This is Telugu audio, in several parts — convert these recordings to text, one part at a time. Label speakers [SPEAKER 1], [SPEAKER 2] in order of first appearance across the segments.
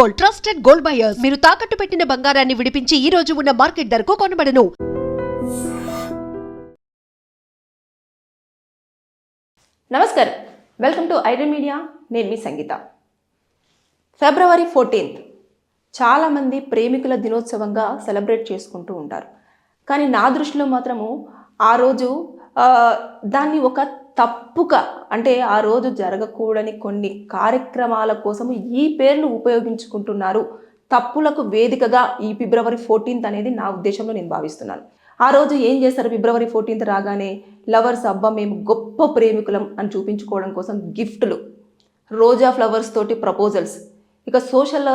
[SPEAKER 1] Gold trusted gold buyers. మీరు తాకట్టు పెట్టిన బంగారాన్ని విడిపించి ఈ రోజు ఉన్న మార్కెట్ ధరకు కొనబడను.
[SPEAKER 2] నమస్కారం. Welcome to Iron Media. నేను మీ సంగీత. February fourteenth. చాలామంది ప్రేమికుల దినోత్సవంగా సెలబ్రేట్ చేసుకుంటూ ఉంటారు. కానీ నా దృష్టిలో మాత్రము ఆ రోజు దాన్ని ఒక తప్పుక అంటే ఆ రోజు జరగకూడని కొన్ని కార్యక్రమాల కోసం ఈ పేర్లు ఉపయోగించుకుంటున్నారు. తప్పులకు వేదికగా ఈ ఫిబ్రవరి ఫోర్టీన్త్ అనేది నా ఉద్దేశంలో నేను భావిస్తున్నాను. ఆ రోజు ఏం చేస్తారు ఫిబ్రవరి ఫోర్టీన్త్ రాగానే? లవర్స్ అబ్బా మేము గొప్ప ప్రేమికులం అని చూపించుకోవడం కోసం గిఫ్ట్లు రోజా ఫ్లవర్స్ తోటి ప్రపోజల్స్. ఇక సోషల్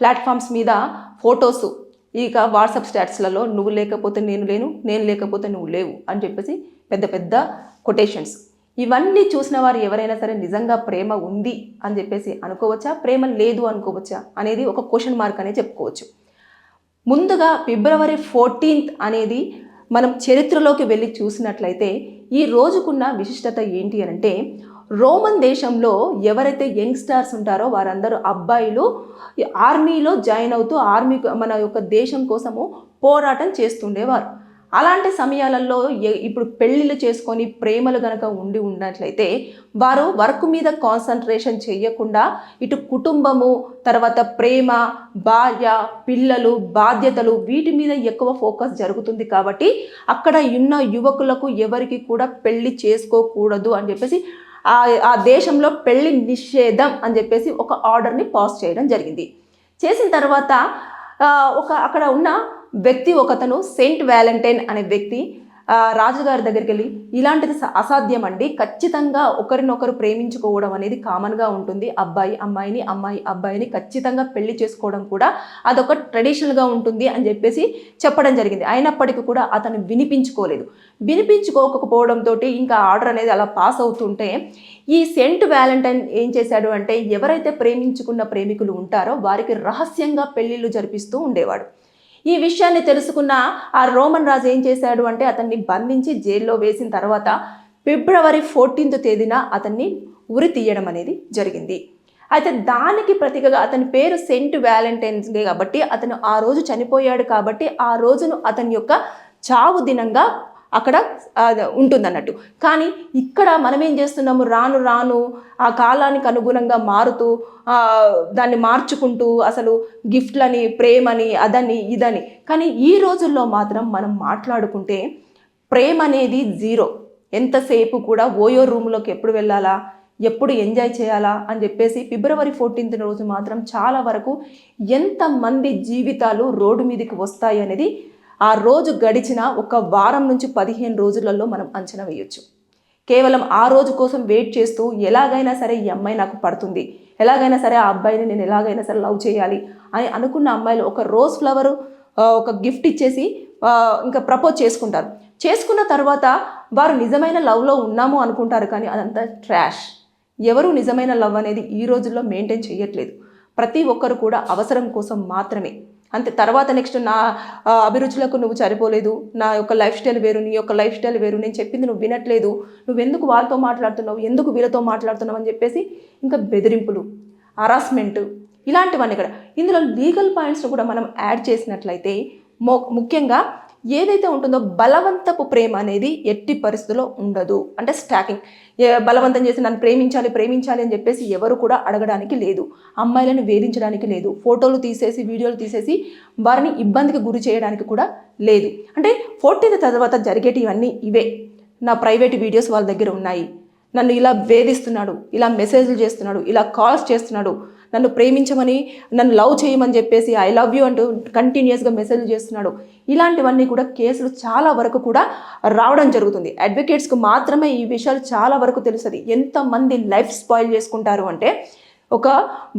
[SPEAKER 2] ప్లాట్ఫామ్స్ మీద ఫొటోస్. ఇక వాట్సాప్ స్టాట్స్లలో నువ్వు లేకపోతే నేను లేను నేను లేకపోతే నువ్వు లేవు అని చెప్పేసి పెద్ద పెద్ద కొటేషన్స్. ఇవన్నీ చూసిన వారు ఎవరైనా సరే నిజంగా ప్రేమ ఉంది అని చెప్పేసి అనుకోవచ్చా? ప్రేమ లేదు అనుకోవచ్చా? అనేది ఒక క్వశ్చన్ మార్క్ అనే చెప్పుకోవచ్చు. ముందుగా ఫిబ్రవరి ఫోర్టీన్త్ అనేది మనం చరిత్రలోకి వెళ్ళి చూసినట్లయితే ఈ రోజుకున్న విశిష్టత ఏంటి అని అంటే రోమన్ దేశంలో ఎవరైతే యంగ్స్టార్స్ ఉంటారో వారందరూ అబ్బాయిలు ఆర్మీలో జాయిన్ అవుతూ ఆర్మీ మన యొక్క దేశం కోసము పోరాటం చేస్తుండేవారు. అలాంటి సమయాలలో ఇప్పుడు పెళ్ళిళ్ళు చేసుకొని ప్రేమలు గనక ఉండి ఉన్నట్లయితే వారు వర్క్ మీద కాన్సన్ట్రేషన్ చేయకుండా ఇటు కుటుంబము తర్వాత ప్రేమ భార్య పిల్లలు బాధ్యతలు వీటి మీద ఎక్కువ ఫోకస్ జరుగుతుంది కాబట్టి అక్కడ ఉన్న యువకులకు ఎవరికి కూడా పెళ్ళి చేసుకోకూడదు అని చెప్పేసి ఆ ఆ దేశంలో పెళ్ళి నిషేధం అని చెప్పేసి ఒక ఆర్డర్ని పాస్ చేయడం జరిగింది. చేసిన తర్వాత ఒక అక్కడ ఉన్న వ్యక్తి ఒకతను సెయింట్ వ్యాలంటైన్ అనే వ్యక్తి రాజుగారి దగ్గరికి వెళ్ళి ఇలాంటిది అసాధ్యం అండి. ఖచ్చితంగా ఒకరినొకరు ప్రేమించుకోవడం అనేది కామన్గా ఉంటుంది. అబ్బాయి అమ్మాయిని అమ్మాయి అబ్బాయిని ఖచ్చితంగా పెళ్ళి చేసుకోవడం కూడా అదొక ట్రెడిషనల్గా ఉంటుంది అని చెప్పేసి చెప్పడం జరిగింది. అయినప్పటికీ కూడా అతను వినిపించుకోలేదు. వినిపించుకోకపోవడంతో ఇంకా ఆర్డర్ అనేది అలా పాస్ అవుతుంటే ఈ సెంట్ వ్యాలంటైన్ ఏం చేశాడు అంటే ఎవరైతే ప్రేమించుకున్న ప్రేమికులు ఉంటారో వారికి రహస్యంగా పెళ్ళిళ్ళు జరిపిస్తూ ఉండేవాడు. ఈ విషయాన్ని తెలుసుకున్న ఆ రోమన్ రాజు ఏం చేశాడు అంటే అతన్ని బంధించి జైల్లో వేసిన తర్వాత ఫిబ్రవరి ఫోర్టీన్త్ తేదీన అతన్ని ఉరి తీయడం అనేది జరిగింది. అయితే దానికి ప్రతీకగా అతని పేరు సెంట్ వ్యాలంటైన్స్ డే కాబట్టి అతను ఆ రోజు చనిపోయాడు కాబట్టి ఆ రోజును అతని యొక్క చావు దినంగా అక్కడ ఉంటుంది ఉంటుందన్నట్టు. కానీ ఇక్కడ మనం ఏం చేస్తున్నాము? రాను రాను ఆ కాలానికి అనుగుణంగా మారుతూ దాన్ని మార్చుకుంటూ అసలు గిఫ్ట్లని ప్రేమని అదని ఇదని. కానీ ఈ రోజుల్లో మాత్రం మనం మాట్లాడుకుంటే ప్రేమ అనేది జీరో. ఎంతసేపు కూడా ఓయో రూమ్లోకి ఎప్పుడు వెళ్ళాలా? ఎప్పుడు ఎంజాయ్ చేయాలా? అని చెప్పేసి ఫిబ్రవరి ఫోర్టీన్త్ రోజు మాత్రం చాలా వరకు ఎంతమంది జీవితాలు రోడ్డు మీదకి వస్తాయి అనేది ఆ రోజు గడిచిన ఒక వారం నుంచి పదిహేను రోజులలో మనం అంచనా వేయొచ్చు. కేవలం ఆ రోజు కోసం వెయిట్ చేస్తూ ఎలాగైనా సరే ఈ అమ్మాయి నాకు పడుతుంది. ఎలాగైనా సరే ఆ అబ్బాయిని నేను ఎలాగైనా సరే లవ్ చేయాలి అని అనుకున్న అమ్మాయిలు ఒక రోజ్ ఫ్లవర్ ఒక గిఫ్ట్ ఇచ్చేసి ఇంకా ప్రపోజ్ చేసుకుంటారు. చేసుకున్న తర్వాత వారు నిజమైన లవ్లో ఉన్నాము అనుకుంటారు కానీ అదంతా ట్రాష్. ఎవరు నిజమైన లవ్ అనేది ఈ రోజుల్లో మెయింటైన్ చేయట్లేదు. ప్రతి ఒక్కరు కూడా అవసరం కోసం మాత్రమే. అంతే తర్వాత నెక్స్ట్ నా అభిరుచులకు నువ్వు సరిపోలేదు నా యొక్క లైఫ్ స్టైల్ వేరు నీ యొక్క లైఫ్ స్టైల్ వేరు నేను చెప్పింది నువ్వు వినట్లేదు నువ్వు ఎందుకు వాళ్ళతో మాట్లాడుతున్నావు ఎందుకు వీళ్ళతో మాట్లాడుతున్నావు అని చెప్పేసి ఇంకా బెదిరింపులు హరాస్మెంట్ ఇలాంటివన్నీ ఇక్కడ ఇందులో లీగల్ పాయింట్స్ కూడా మనం యాడ్ చేసినట్లయితే మో ముఖ్యంగా ఏదైతే ఉంటుందో బలవంతపు ప్రేమ అనేది ఎట్టి పరిస్థితుల్లో ఉండదు. అంటే స్టాకింగ్ బలవంతం చేసి నన్ను ప్రేమించాలి ప్రేమించాలి అని చెప్పేసి ఎవరు కూడా అడగడానికి లేదు. అమ్మాయిలను వేధించడానికి లేదు. ఫోటోలు తీసేసి వీడియోలు తీసేసి వారిని ఇబ్బందికి గురి చేయడానికి కూడా లేదు. అంటే ఫోర్టీన్త్ తర్వాత జరిగేటివన్నీ ఇవే. నా ప్రైవేట్ వీడియోస్ వాళ్ళ దగ్గర ఉన్నాయి. నన్ను ఇలా వేధిస్తున్నాడు ఇలా మెసేజ్లు చేస్తున్నాడు ఇలా కాల్స్ చేస్తున్నాడు. నన్ను ప్రేమించమని నన్ను లవ్ చేయమని చెప్పేసి ఐ లవ్ యూ అంటూ కంటిన్యూస్గా మెసేజ్ చేస్తున్నాడు. ఇలాంటివన్నీ కూడా కేసులు చాలా వరకు కూడా రావడం జరుగుతుంది. అడ్వకేట్స్కు మాత్రమే ఈ విషయాలు చాలా వరకు తెలుస్తుంది. ఎంతమంది లైఫ్ స్పాయిల్ చేసుకుంటారు అంటే ఒక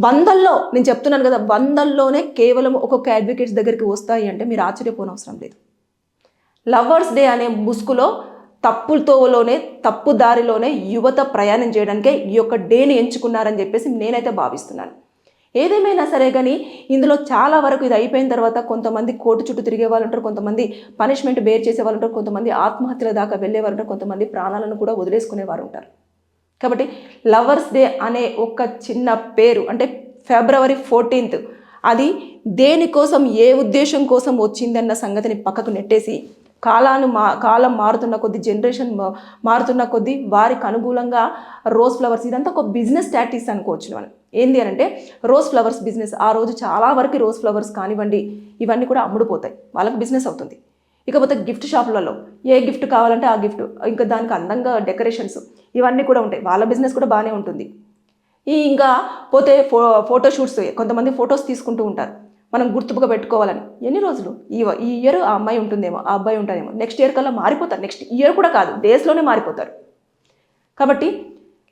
[SPEAKER 2] వందల్లో నేను చెప్తున్నాను కదా వందల్లోనే కేవలం ఒక్కొక్క అడ్వకేట్స్ దగ్గరికి వస్తాయి అంటే మీరు ఆశ్చర్యపోనవసరం లేదు. లవర్స్ డే అనే ముసుగులో తప్పుతోలోనే తప్పు దారిలోనే యువత ప్రయాణం చేయడానికే ఈ యొక్క డేని ఎంచుకున్నారని చెప్పేసి నేనైతే భావిస్తున్నాను. ఏదేమైనా సరే కానీ ఇందులో చాలా వరకు ఇది అయిపోయిన తర్వాత కొంతమంది కోర్టు చుట్టూ తిరిగే వాళ్ళు ఉంటారు కొంతమంది పనిష్మెంట్ బేర్ చేసే వాళ్ళు ఉంటారు కొంతమంది ఆత్మహత్యల దాకా వెళ్ళే వాళ్ళు ఉంటారు కొంతమంది ప్రాణాలను కూడా వదిలేసుకునేవారు ఉంటారు. కాబట్టి లవర్స్ డే అనే ఒక చిన్న పేరు అంటే ఫిబ్రవరి ఫోర్టీన్త్ అది దేనికోసం ఏ ఉద్దేశం కోసం వచ్చిందన్న సంగతిని పక్కకు నెట్టేసి కాలాన్ని మా కాలం మారుతున్న కొద్దీ జనరేషన్ మారుతున్న కొద్దీ వారికి అనుకూలంగా రోజ్ ఫ్లవర్స్ ఇదంతా ఒక బిజినెస్ స్టాటిస్ అనుకోవచ్చు మనం. ఏంది అని అంటే రోజ్ ఫ్లవర్స్ బిజినెస్ ఆ రోజు చాలా వరకు రోజ్ ఫ్లవర్స్ కానివ్వండి ఇవన్నీ కూడా అమ్ముడుపోతాయి. వాళ్ళకి బిజినెస్ అవుతుంది. ఇకపోతే గిఫ్ట్ షాపులలో ఏ గిఫ్ట్ కావాలంటే ఆ గిఫ్ట్ ఇంకా దానికి అందంగా డెకరేషన్స్ ఇవన్నీ కూడా ఉంటాయి. వాళ్ళ బిజినెస్ కూడా బాగానే ఉంటుంది. ఈ ఇంకా పోతే ఫో ఫోటోషూట్స్ కొంతమంది ఫొటోస్ తీసుకుంటూ ఉంటారు. మనం గుర్తుపుగా పెట్టుకోవాలని. ఎన్ని రోజులు? ఈ ఈ ఇయర్ ఆ అమ్మాయి ఉంటుందేమో ఆ అబ్బాయి ఉంటుందేమో నెక్స్ట్ ఇయర్ కల్లా మారిపోతారు. నెక్స్ట్ ఇయర్ కూడా కాదు డేస్లోనే మారిపోతారు. కాబట్టి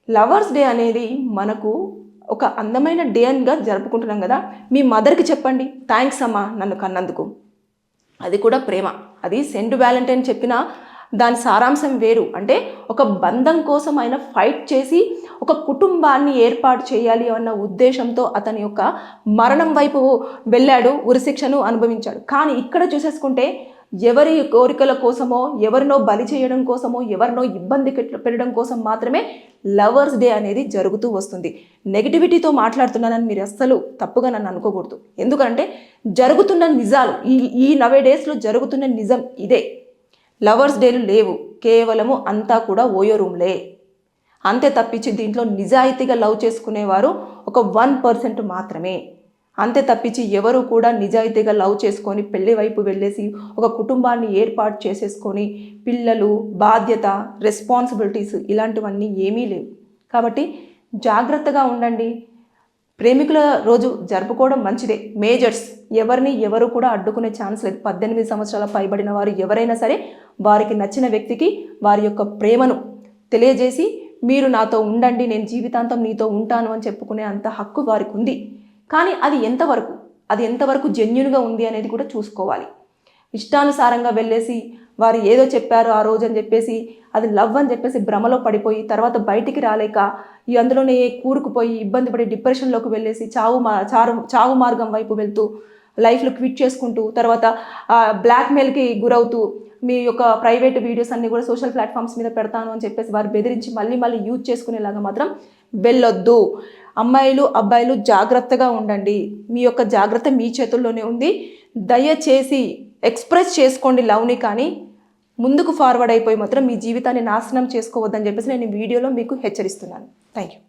[SPEAKER 2] లవర్స్ డే అనేది మనకు ఒక అందమైన డే అనిగా జరుపుకుంటున్నాం కదా. మీ మదర్కి చెప్పండి థ్యాంక్స్ అమ్మా నన్ను కన్నందుకు. అది కూడా ప్రేమ. అది సెంట్ వ్యాలంటైన్ చెప్పిన దాని సారాంశం వేరు. అంటే ఒక బంధం కోసం ఆయన ఫైట్ చేసి ఒక కుటుంబాన్ని ఏర్పాటు చేయాలి అన్న ఉద్దేశంతో అతని యొక్క మరణం వైపు వెళ్ళాడు ఉరిశిక్షను అనుభవించాడు. కానీ ఇక్కడ చూసేసుకుంటే ఎవరి కోరికల కోసమో ఎవరినో బలి చేయడం కోసమో ఎవరినో ఇబ్బంది పెట్టడం కోసం మాత్రమే లవర్స్ డే అనేది జరుగుతూ వస్తుంది. నెగిటివిటీతో మాట్లాడుతున్నానని మీరు అస్సలు తప్పుగా నన్ను అనుకోకూడదు. ఎందుకంటే జరుగుతున్న నిజాలు ఈ ఈ నవే డేస్లో జరుగుతున్న నిజం ఇదే. లవర్స్ డేలు లేవు. కేవలము అంతా కూడా ఓయో రూమ్లే. అంతే తప్పించి దీంట్లో నిజాయితీగా లవ్ చేసుకునేవారు ఒక వన్ పర్సెంట్ మాత్రమే. అంతే తప్పించి ఎవరు కూడా నిజాయితీగా లవ్ చేసుకొని పెళ్ళి వైపు వెళ్ళేసి ఒక కుటుంబాన్ని ఏర్పాటు చేసేసుకొని పిల్లలు బాధ్యత రెస్పాన్సిబిలిటీస్ ఇలాంటివన్నీ ఏమీ లేవు. కాబట్టి జాగ్రత్తగా ఉండండి. ప్రేమికుల రోజు జరుపుకోవడం మంచిదే. మేజర్స్ ఎవరిని ఎవరు కూడా అడ్డుకునే ఛాన్స్ లేదు. పద్దెనిమిది సంవత్సరాల పైబడిన వారు ఎవరైనా సరే వారికి నచ్చిన వ్యక్తికి వారి యొక్క ప్రేమను తెలియజేసి మీరు నాతో ఉండండి నేను జీవితాంతం నీతో ఉంటాను అని చెప్పుకునే అంత హక్కు వారికి ఉంది కానీ అది ఎంతవరకు? అది ఎంతవరకు జెన్యున్గా ఉంది అనేది కూడా చూసుకోవాలి. ఇష్టానుసారంగా వెళ్ళేసి వారు ఏదో చెప్పారు ఆ రోజు అని చెప్పేసి అది లవ్ అని చెప్పేసి భ్రమలో పడిపోయి తర్వాత బయటికి రాలేక ఈ అందులోనే కూరుకుపోయి ఇబ్బంది పడి డిప్రెషన్లోకి వెళ్ళేసి చావు మా చారు చావు మార్గం వైపు వెళ్తూ లైఫ్లో క్విట్ చేసుకుంటూ తర్వాత బ్లాక్మెయిల్కి గురవుతూ మీ యొక్క ప్రైవేట్ వీడియోస్ అన్ని కూడా సోషల్ ప్లాట్ఫామ్స్ మీద పెడతాను అని చెప్పేసి వారు బెదిరించి మళ్ళీ మళ్ళీ యూజ్ చేసుకునేలాగా మాత్రం వెళ్ళొద్దు. అమ్మాయిలు అబ్బాయిలు జాగ్రత్తగా ఉండండి. మీ యొక్క జాగ్రత్త మీ చేతుల్లోనే ఉంది. దయచేసి ఎక్స్ప్రెస్ చేసుకోండి లవ్ని కానీ ముందుకు ఫార్వర్డ్ అయిపోయి మాత్రం మీ జీవితాన్ని నాశనం చేసుకోవద్దని చెప్పేసి నేను వీడియోలో మీకు హెచ్చరిస్తున్నాను. Thank you